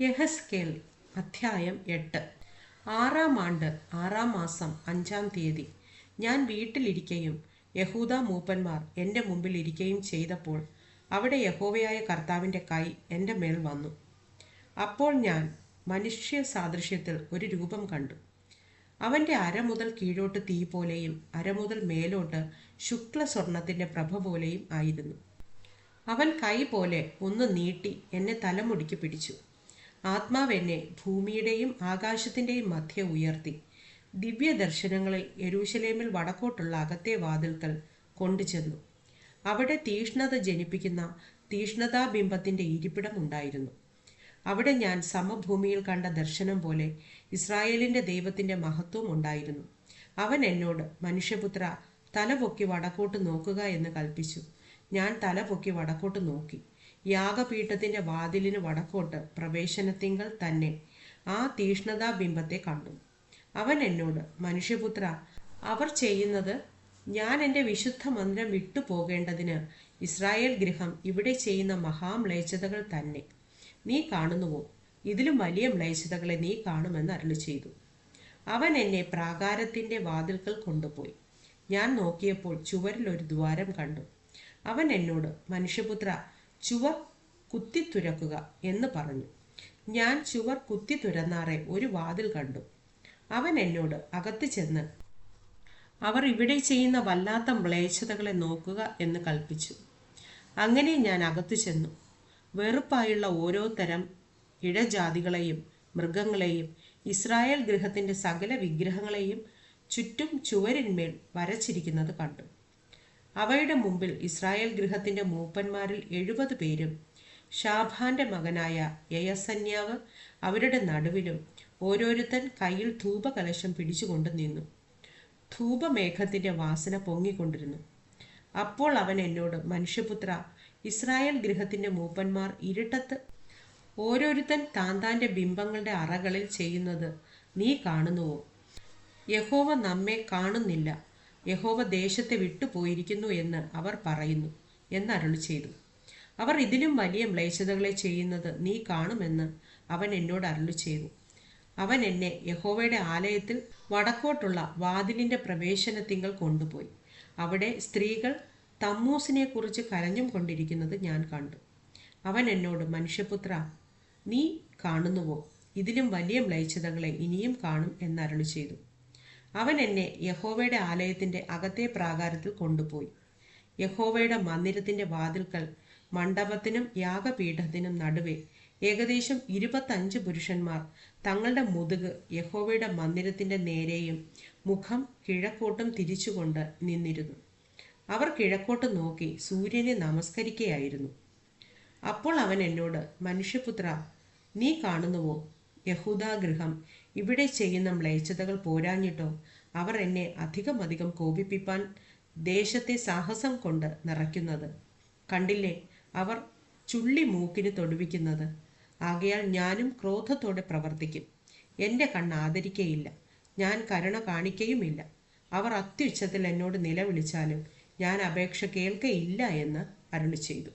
യഹസ്കേൽ അധ്യായം എട്ട്. ആറാം ആണ്ട് ആറാം മാസം അഞ്ചാം തീയതി. ഞാൻ വീട്ടിലിരിക്കുകയും യഹൂദ മൂപ്പന്മാർ എന്റെ മുമ്പിൽ ഇരിക്കുകയും ചെയ്തപ്പോൾ അവിടെ യഹോവയായ കർത്താവിന്റെ കൈ എന്റെ മേൽ വന്നു. അപ്പോൾ ഞാൻ മനുഷ്യ സാദൃശ്യത്തിൽ ഒരു രൂപം കണ്ടു. അവന്റെ അര മുതൽ കീഴോട്ട് തീ പോലെയും അര മുതൽ മേലോട്ട് ശുക്ല സ്വർണത്തിന്റെ പ്രഭ പോലെയും ആയിരുന്നു. അവൻ കൈ പോലെ ഒന്ന് നീട്ടി എന്നെ തലമുടിക്ക് പിടിച്ചു. ആത്മാവ് എന്നെ ഭൂമിയുടെയും ആകാശത്തിന്റെയും മധ്യ ഉയർത്തി. ദിവ്യ ദർശനങ്ങളിൽ യരൂശലേമിൽ വടക്കോട്ടുള്ള അകത്തെ വാതിൽക്കൽ കൊണ്ടുചെന്നു അവിടെ തീഷ്ണത ജനിപ്പിക്കുന്ന തീഷ്ണതാബിംബത്തിന്റെ ഇരിപ്പിടം ഉണ്ടായിരുന്നു. അവിടെ ഞാൻ സമഭൂമിയിൽ കണ്ട ദർശനം പോലെ ഇസ്രായേലിന്റെ ദൈവത്തിന്റെ മഹത്വം ഉണ്ടായിരുന്നു. അവൻ എന്നോട് മനുഷ്യപുത്ര തല പൊക്കി വടക്കോട്ട് നോക്കുക എന്ന് കൽപ്പിച്ചു. ഞാൻ തല പൊക്കി വടക്കോട്ട് നോക്കി. യാഗപീഠത്തിന്റെ വാതിലിന് വടക്കോട്ട് പ്രവേശനത്തിങ്കൽ തന്നെ ആ തീഷ്ണതാ ബിംബത്തെ കണ്ടു. അവൻ എന്നോട് മനുഷ്യപുത്ര അവർ ചെയ്യുന്നത് ഞാൻ എന്റെ വിശുദ്ധ മന്ദിരം വിട്ടു പോകേണ്ടതിന് ഇസ്രായേൽ ഗൃഹം ഇവിടെ ചെയ്യുന്ന മഹാമ്ലേച്ഛതകൾ തന്നെ. നീ കാണുന്നുവോ? ഇതിലും വലിയ മ്ലേച്ഛതകളെ നീ കാണുമെന്ന് അരുളി ചെയ്തു. അവൻ എന്നെ പ്രാകാരത്തിന്റെ വാതിൽക്കൽ കൊണ്ടുപോയി. ഞാൻ നോക്കിയപ്പോൾ ചുവരിൽ ഒരു ദ്വാരം കണ്ടു. അവൻ എന്നോട് മനുഷ്യപുത്ര ചുവർ കുത്തി തുരക്കുക എന്ന് പറഞ്ഞു. ഞാൻ ചുവർ കുത്തി തുരന്നാറെ ഒരു വാതിൽ കണ്ടു. അവൻ എന്നോട് അകത്ത് ചെന്ന് അവർ ഇവിടെ ചെയ്യുന്ന വല്ലാത്ത മ്ലേച്ഛതകളെ നോക്കുക എന്ന് കൽപ്പിച്ചു. അങ്ങനെ ഞാൻ അകത്തു ചെന്നു. വെറുപ്പായുള്ള ഓരോ തരം ഇഴജാതികളെയും മൃഗങ്ങളെയും ഇസ്രായേൽ ഗൃഹത്തിന്റെ സകല വിഗ്രഹങ്ങളെയും ചുറ്റും ചുവരിന്മേൽ വരച്ചിരിക്കുന്നത് കണ്ടു. അവയുടെ മുമ്പിൽ ഇസ്രായേൽ ഗൃഹത്തിന്റെ മൂപ്പന്മാരിൽ എഴുപത് പേരും ഷാഭാന്റെ മകനായ യയസന്യാവ് അവരുടെ നടുവിലും ഓരോരുത്തൻ കയ്യിൽ ധൂപകലശം പിടിച്ചുകൊണ്ട് നിന്നു. ധൂപമേഘത്തിന്റെ വാസന പൊങ്ങിക്കൊണ്ടിരുന്നു. അപ്പോൾ അവൻ എന്നോട് മനുഷ്യപുത്ര ഇസ്രായേൽ ഗൃഹത്തിന്റെ മൂപ്പന്മാർ ഇരുട്ടത്ത് ഓരോരുത്തൻ താന്താന്റെ ബിംബങ്ങളുടെ അറകളിൽ ചെയ്യുന്നത് നീ കാണുന്നുവോ? യഹോവ നമ്മെ കാണുന്നില്ല. യഹോവ ദേശത്തെ വിട്ടുപോയിരിക്കുന്നു എന്ന് അവർ പറയുന്നു എന്നരുളി ചെയ്തു. അവർ ഇതിലും വലിയ മ്ലേച്ഛതകളെ ചെയ്യുന്നത് നീ കാണുമെന്ന് അവൻ എന്നോട് അരുളി ചെയ്തു. അവൻ എന്നെ യഹോവയുടെ ആലയത്തിൽ വടക്കോട്ടുള്ള വാതിലിന്റെ പ്രവേശനത്തിങ്കൽ കൊണ്ടുപോയി. അവിടെ സ്ത്രീകൾ തമ്മൂസിനെ കുറിച്ച് കരഞ്ഞും കൊണ്ടിരിക്കുന്നത് ഞാൻ കണ്ടു. അവൻ എന്നോട് മനുഷ്യപുത്ര നീ കാണുന്നുവോ? ഇതിലും വലിയ മ്ലേച്ഛതകളെ ഇനിയും കാണും എന്നരുളി ചെയ്തു. അവൻ എന്നെ യഹോവയുടെ ആലയത്തിന്റെ അകത്തെ പ്രാകാരത്തിൽ കൊണ്ടുപോയി. യഹോവയുടെ മന്ദിരത്തിന്റെ വാതിൽക്കൽ മണ്ഡപത്തിനും യാഗപീഠത്തിനും നടുവെ ഏകദേശം ഇരുപത്തഞ്ച് പുരുഷന്മാർ തങ്ങളുടെ മുതുക് യഹോവയുടെ മന്ദിരത്തിന്റെ നേരെയും മുഖം കിഴക്കോട്ടും തിരിച്ചുകൊണ്ട് നിന്നിരുന്നു. അവർ കിഴക്കോട്ട് നോക്കി സൂര്യനെ നമസ്കരിക്കുകയായിരുന്നു അപ്പോൾ അവൻ എന്നോട് മനുഷ്യപുത്ര നീ കാണുന്നുവോ? യഹൂദാഗൃഹം. ഇവിടെ ചെയ്യുന്ന മ്ലേച്ഛതകൾ പോരാഞ്ഞിട്ടോ? അവർ എന്നെ അധികമധികം അധികം കോപിപ്പിപ്പാൻ ദേശത്തെ സാഹസം കൊണ്ട് നിറയ്ക്കുന്നത്. കണ്ടില്ലേ? അവർ ചുള്ളി മൂക്കിന് തൊടുവിക്കുന്നത്. ആകയാൽ ഞാനും ക്രോധത്തോടെ പ്രവർത്തിക്കും. എന്റെ കണ്ണ് ആദരിക്കയില്ല. ഞാൻ കരുണ കാണിക്കുകയുമില്ല അവർ അത്യുച്ചത്തിൽ എന്നോട് നിലവിളിച്ചാലും ഞാൻ അപേക്ഷ കേൾക്കയില്ല എന്ന് അരുളി ചെയ്തു